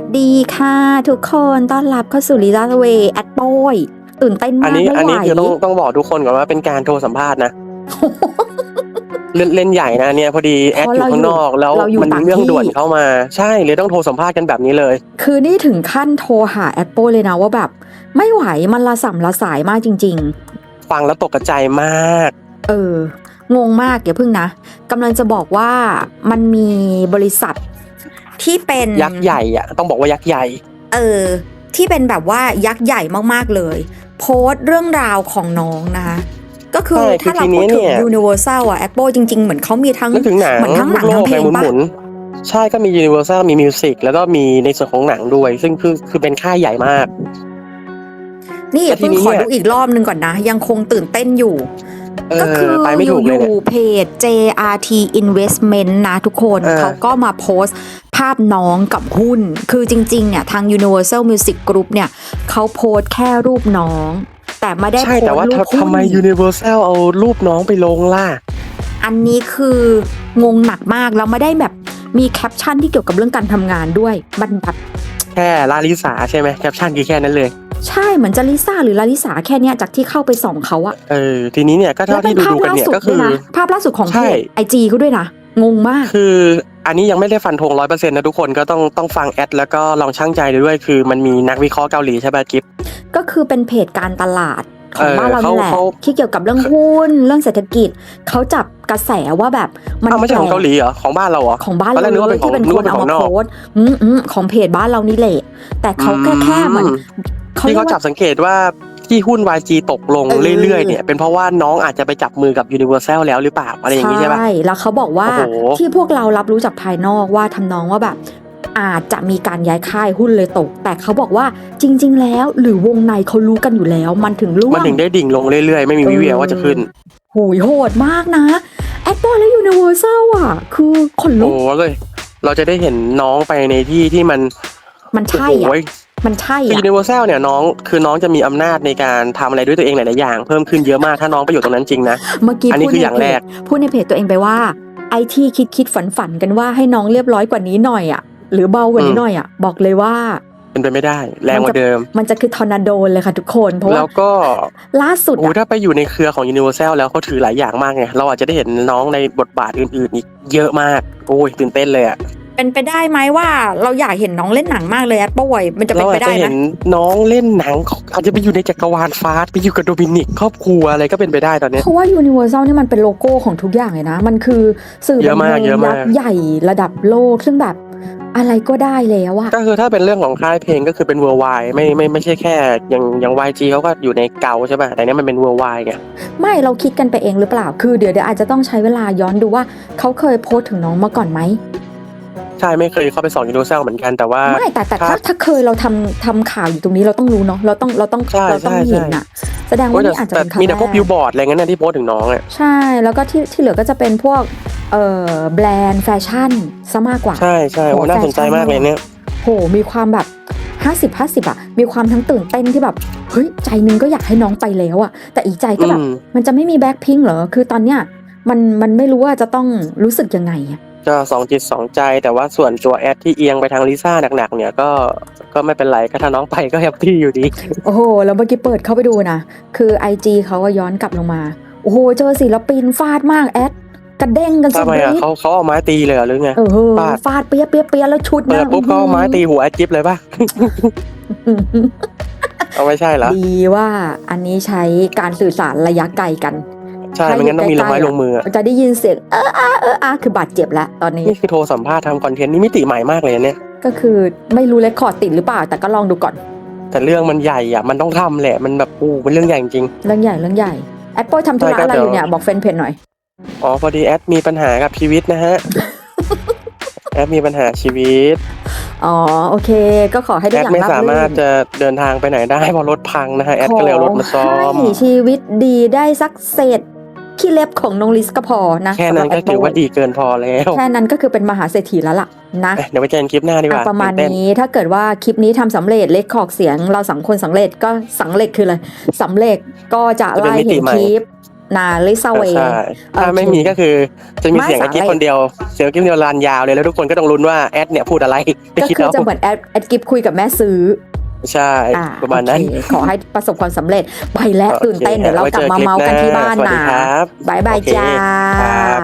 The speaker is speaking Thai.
วัสดีค่ะ ทุกคนต้อนรับเข้าสู่ลีลาเวแอดโปยตื่นเต้นอัมานกนี้ไม่อันไหวนี้คือต้องต้องบอกทุกคนก่อนว่าเป็นการโทรสัมภาษณ์นะเล่นเล่นใหญ่นะเนี่ยพอดีแอดเพอยู่ราะเราข้างนอกแล้วเราอยู่มันต่างมีเรื่องที่ด่วนเข้ามาใช่เลยต้องโทรสัมภาษณ์กันแบบนี้เลย คือนี่ถึงขั้นโทรหาแอดโปยเลยนะว่าแบบ ไม่ไหวมันละสัมละสายมากจริงฟังแล้วตกใจมากๆเออ งงมากอย่าพึ่งนะกำลังจะบอกว่ามันมีบริษัท ที่เป็นยักษ์ใหญ่อะต้องบอกว่ายักษ์ใหญ่ เออ ที่เป็นแบบว่ายักษ์ใหญ่มากๆเลย โพสต์เรื่องราวของน้องนะคะก็คือใช่ถ้าเราคือทีนี้พูดถึงเนี่ย Universal อะ Apple จริง ๆ เหมือนเขามีทั้งนึกถึงหนังเหมือนทั้งหนังโลทั้งกเพลงหมุนปะหมุนๆใช่ก็มี Universal มีมิวสิกแล้วก็มีในส่วนของหนังด้วย ซึ่งคือคือเป็นค่ายใหญ่มาก นี่แต่ทีเพิ่งนี้ขอเนี่ยดูอีกรอบนึงก่อนนะ ยังคงตื่นเต้นอยู่ เอก็คืออไปไม่อถูยู่กเลยอเนี่ย ยู่เพจ JRT Investment นะทุกคนเออ เขาก็มาโพสต์ภาพน้องกับหุ้น คือจริงๆเนี่ยทาง Universal Music Group เนี่ยเขาโพสต์แค่รูปน้อง แต่ไม่ได้โพใช่สแต่ต์ว่ารูปทำหุ้นทำไม Universal เอารูปน้องไปลงล่ะ อันนี้คืองงหนักมากแล้วไม่ได้แบบมีแคปชั่นที่เกี่ยวกับเรื่องการทำงานด้วยมันแบบ แค่ลาลิสาใช่ไหมแคปชั่นคือแค่นั้นเลย ใช่เหมือนจะลิซ่าหรือลาลิสาแค่เนี้ยจากที่เข้าไปส่องเขาอะเออทีนี้เนี่ยก็แล้วเท่าเป็นที่ดูภาพดูกันล่าเนี่ยสุดก็ด้คืวยอ นะภาพล่าสุดของใช่เพจไอจีเขาด้วยนะงงมาก คืออันนี้ยังไม่ได้ฟันธงร้อยเปอร์เซ็นต์นะทุกคนก็ต้องต้องฟังแอดแล้วก็ลองชั่งใจดูด้วยคือมันมีนักวิเคราะห์เกาหลีใช่ป่ะกิฟ ก็คือเป็นเพจการตลาดของเออบ้านเรานี่แหละเขาที่เกี่ยวกับเรื่องหุ้นเรื่องเศรษฐกิจเขาจับกระแสว่าแบบมันอ้าวไม่ใช่ของเกาหลีเหรอของบ้านเราเหรอ ของบ้านตอนแรเรากนึกว่าเลเป็ยนของที่เป็นนึกคนว่าเป็นเอาของมานอก โพสต์อืมอืมของเพจบ้านเรานี่แหละแต่เขาแค่แค่เหมือนอืมเขา ที่เรียเขากจับว่าสังเกตว่าที่หุ้น YG ตกลงเออเรื่อยๆเนี่ยเป็นเพราะว่าน้องอาจจะไปจับมือกับ Universal แล้วหรือเปล่าอะไรอย่างนี้ใช่ป่ะแล้วเขาบอกว่าโอ้โหที่พวกเรารับรู้จากภายนอกว่าทำนองว่าแบบอาจจะมีการย้ายค่ายหุ้นเลยตก แต่เขาบอกว่าจริง ๆ แล้วหรือวงในเขารู้กันอยู่แล้ว มันถึงร่วมันงถึงได้ดิ่งลงเรื่อยๆ ไม่มีวิแววว่าจะขึ้นหูยโหดมากนะแอดบอลและยูนิเวอร์แซลอะ คือขนลุโอ้กเลย เราจะได้เห็นน้องไปในที่ที่มันมันใช่โอ้อะโห มันใช่คืออะ Universal เนี่ยน้องคือน้องจะมีอำนาจในการทำอะไรด้วยตัวเองหลาย ๆ อย่าง เพิ่มขึ้นเยอะมากถ้าน้องไปอยู่ตรงนั้นจริงนะ เมื่อกี้อันนี้พูดคือในอย่างเพแรจก พูดในเพจตัวเองไปว่าไอที่คิดคิดฝันฝันๆกันว่าให้น้องเรียบร้อยกว่านี้หน่อยอะหรือเบากว่านี้หน่อยอะบอกเลยว่า เป็นไปไม่ได้ แรงกว่าเดิม มันจะคือทอร์นาโดเลยค่ะทุกคนเพราะแล้ว่าวก็ล่าสุดโอ้อะถ้าไปอยู่ในเครือของ Universal แล้วเขาถือหลายอย่างมากไงเราอาจจะได้เห็นน้องในบทบาทอื่น ๆ อีกเยอะมาก โอ้ยตื่นเต้นเลยอะ เป็นไปได้ไหมว่าเราอยากเห็นน้องเล่นหนังมากเลยแอดป่วยมันจะเป็เรานไปอาจได้จะไหมเห็นน้องเล่นหนัง อาจจะไปอยู่ในจักรวาลฟาสต์ไปอยู่กับโดมินิกครอบครัวอะไรก็เป็นไปได้ตอนเนี้ย เพราะว่า Universal นี่มันเป็นโลโก้ของทุกอย่างเลยนะ มันคือสื่อเยอะมากบันทิงเยอะมากยักษ์ใหญ่ระดับโลก ซึ่งแบบอะไรก็ได้แล้วอะก็คือถ้าเป็นเรื่องของค่ายเพลงก็คือเป็นเวอร์ไวไม่ไม่ไม่ใช่แค่อย่างอย่าง YG เขาก็อยู่ในเก่าใช่ป่ะแต่เนี้ยมันเป็นเวอร์ไวไงไม่เราคิดกันไปเองหรือเปล่า คือเดี๋ยวเดี๋ยวอาจจะต้องใช้เวลาย้อนดูว่าเขาเคยโพสต์ถึงน้องมาก่อนไหม ใช่ไม่เคยเข้าไปส่อง Universal เหมือนกันแต่ว่า ไม่แต่แต่ครัถ้าบถ้าเคยเราทำทำข่าวอยู่ตรงนี้เราต้องรู้เนาะเราต้องเราต้องใช่เราต้องใช่เห็นใช่อะแสดงโอ้ว่ายแต่นี่อาจจะแต่เป็นครั้งมีแต่พวกแรบิลบอร์ดอะไรเงี้ยนะที่โพสต์ถึงน้องอะใช่แล้วก็ที่ที่เหลือก็จะเป็นพวกเอ่อแบรนด์แฟชั่นซะมากกว่า ใช่ใช่โอ้โอ้น่าสนใจแฟชั่นมากเลยเนี่ย โห มีความแบบ 50 50อะมีความทั้งตื่นเต้นที่แบบ เฮ้ย ใจหนึงก็อยากให้น้องไปแล้วอะแต่อีกใจก็แบบ อืม มันจะไม่มีแบ็คพิงเหรอ คือตอนเนี้ย มัน มันไม่รู้ว่าจะต้องรู้สึกยังไงอะ ก็สองจิตสองใจ แต่ว่าส่วนตัวแอดที่เอียงไปทางลิซ่าหนักๆเนี่ยก็ก็ไม่เป็นไรก็ถ้าน้องไปก็แฮปปี้อยู่ดี โอ้โห แล้วเมื่อกี้เปิดเข้าไปดูนะ คือ IG เขาก็ย้อนกลับลงมา โอ้โห เจอศิลปินฟาดมากแอดกระเด้งกันสุทำดไมฤอะทธิ์เขาเขาเอาไม้ตีเลยเหรอหรือไงเออฟาดฟาดเปียะเปียะเปียะแล้วชุดเปิดนะปุ๊บเขาเอาไม้ตีหัวแอดจิ๊บเลยป่ะอื้อหือเอาไม่ใช่เหรอดีว่าอันนี้ใช้การสื่อสารระยะไกลกัน ใช่ไม่งั้นต้องมีลงไม้ลงมืออะจะได้ยินเสียงเอออาเอออาคือบาดเจ็บแล้วตอนนี้ นี่คือโทรสัมภาษณ์ทำคอนเทนต์นี่มิติใหม่มากเลยเนี่ย ก็คือไม่รู้เลคคอร์ดติดหรือเปล่า แต่ก็ลองดูก่อน แต่เรื่องมันใหญ่อะมันต้องทำแหละ มันแบบอู้เป็นเรื่องใหญ่จริง เรื่องใหญ่เรื่องใหญ่แอปเปิลทำธุระใช่ก็อะไรอยู่เดี๋ยวเนี่ยบอกแฟนเพจหน่อยอ๋อพอดีแอดมีปัญหากับชีวิตนะฮะ แอดมีปัญหาชีวิต อ๋อ โอเค ก็ขอให้ได้แออดย่างไม่ราบสามารถรื่นจะเดินทางไปไหนได้เพราะรถพังนะฮะ แอดก็เลยเอารถมาซ้อม ขให้ชีวิตดีได้สักเศษ ขี้เล็บของน้องลิสก็พอนะแค่นั้นก็สำหรับถือว่า Apple ดีเกินพอแล้วแค่นั้นก็คือเป็นมหาเศรษฐีแล้วล่ะนะเอ้ยเดี๋ยวไปเจอกันคลิปหน้าดีกว่าอะประมาณตื่เต้นี้ถ้าเกิดว่าคลิปนี้ทำสำเร็จเลคคอร์ดเสียง เราสองคนสำเร็จก็สำเร็จคืออะไรสำเร็จก็จะไล่เห็นคลิปนาลิซาเวใช่ถ้าโอเคไม่มีก็คือจะมีเสียงไม่ไอ้กิ๊บสาระคนเดียว เสียงกิ๊บเดียวลานยาวเลยแล้วทุกคนก็ต้องลุ้นว่าแอดเนี่ยพูดอะไรก็คิดคือเอาจะเหมือนแอดแอดกิฟคุยกับแม่ซื้อ ใช่ อ่าประมาณนั้น โอเคขอให้ประสบความสำเร็จ ไปแล้วโอเคตื่นเต้นเดี๋ยวเรากลับมาเมาส์กันที่บ้านสวัสดีนะครับบายบายโอเคจ้า ครับ